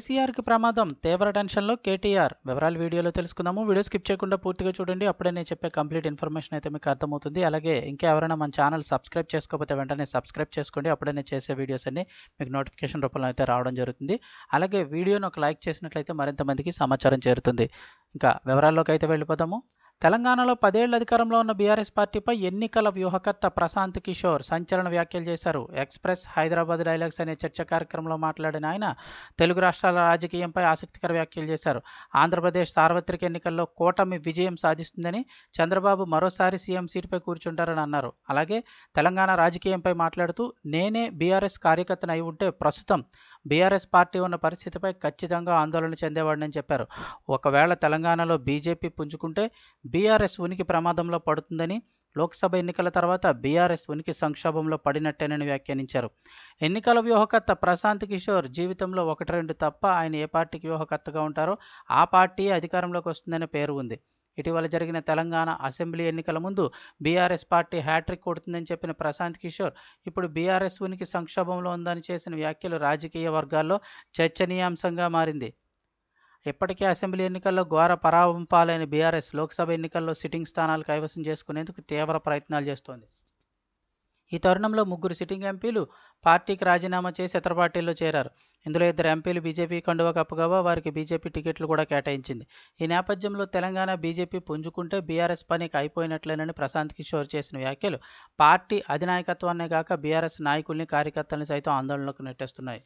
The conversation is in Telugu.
కేసీఆర్కి ప్రమాదం. తీవ్ర టెన్షన్లో కేటీఆర్. వివరాలు వీడియోలో తెలుసుకుందాము. వీడియో స్కిప్ చేయకుండా పూర్తిగా చూడండి. అప్పుడే నేను చెప్పే కంప్లీట్ ఇన్ఫర్మేషన్ అయితే మీకు అర్థమవుతుంది. అలాగే ఇంకా ఎవరైనా మన ఛానల్ సబ్స్క్రైబ్ చేసుకోకపోతే వెంటనే సబ్స్క్రైబ్ చేసుకోండి. అప్పుడే నేను చేసే వీడియోస్ అన్ని మీకు నోటిఫికేషన్ రూపంలో అయితే రావడం జరుగుతుంది. అలాగే వీడియోను ఒక లైక్ చేసినట్లయితే మరింత మందికి సమాచారం చేరుతుంది. ఇంకా వివరాల్లోకి అయితే వెళ్ళిపోదాము. తెలంగాణలో పదేళ్ళ అధికారంలో ఉన్న బీఆర్ఎస్ పార్టీపై ఎన్నికల వ్యూహకర్త ప్రశాంత్ కిషోర్ సంచలన వ్యాఖ్యలు చేశారు. ఎక్స్ప్రెస్ హైదరాబాద్ డైలాగ్స్ అనే చర్చ కార్యక్రమంలో మాట్లాడిన ఆయన తెలుగు రాష్ట్రాల రాజకీయంపై ఆసక్తికర వ్యాఖ్యలు చేశారు. ఆంధ్రప్రదేశ్ సార్వత్రిక ఎన్నికల్లో కూటమి విజయం సాధిస్తుందని చంద్రబాబు మరోసారి సీఎం సీటుపై కూర్చుంటారని అన్నారు. అలాగే తెలంగాణ రాజకీయంపై మాట్లాడుతూ నేనే బీఆర్ఎస్ కార్యకర్తను అయి ఉంటే ప్రస్తుతం బీఆర్ఎస్ పార్టీ ఉన్న పరిస్థితిపై ఖచ్చితంగా ఆందోళన చెందేవాడిని చెప్పారు. ఒకవేళ తెలంగాణలో బీజేపీ పుంజుకుంటే బీఆర్ఎస్ ఉనికి ప్రమాదంలో పడుతుందని లోక్సభ ఎన్నికల తర్వాత బీఆర్ఎస్ ఉనికి సంక్షోభంలో పడినట్టేనని వ్యాఖ్యానించారు. ఎన్నికల వ్యూహకర్త ప్రశాంత్ కిషోర్ జీవితంలో ఒకటి రెండు తప్ప ఆయన ఏ పార్టీకి వ్యూహకర్తగా ఉంటారో ఆ పార్టీ అధికారంలోకి వస్తుందనే పేరు ఉంది. ఇటీవల జరిగిన తెలంగాణ అసెంబ్లీ ఎన్నికల ముందు బీఆర్ఎస్ పార్టీ హ్యాట్రిక్ కొడుతుందని చెప్పిన ప్రశాంత్ కిషోర్ ఇప్పుడు బీఆర్ఎస్ ఉనికి సంక్షోభంలో ఉందని చేసిన వ్యాఖ్యలు రాజకీయ వర్గాల్లో చర్చనీయాంశంగా మారింది. ఇప్పటికే అసెంబ్లీ ఎన్నికల్లో ఘోర పరాభవం పాలైన బీఆర్ఎస్ లోక్సభ ఎన్నికల్లో సిట్టింగ్ స్థానాలు కైవసం చేసుకునేందుకు తీవ్ర ప్రయత్నాలు చేస్తోంది. ఈ తరుణంలో ముగ్గురు సిట్టింగ్ ఎంపీలు పార్టీకి రాజీనామా చేసి ఇతర పార్టీల్లో చేరారు. ఇందులో ఇద్దరు ఎంపీలు బీజేపీ కండువా కప్పగా వారికి బీజేపీ టికెట్లు కూడా కేటాయించింది. ఈ నేపథ్యంలో తెలంగాణ బీజేపీ పుంజుకుంటే బీఆర్ఎస్ పనికి అయిపోయినట్లేనని ప్రశాంత్ కిషోర్ చేసిన వ్యాఖ్యలు పార్టీ అధినాయకత్వాన్నే కాక బీఆర్ఎస్ నాయకుల్ని కార్యకర్తల్ని సైతం ఆందోళనకు నెట్టేస్తున్నాయి.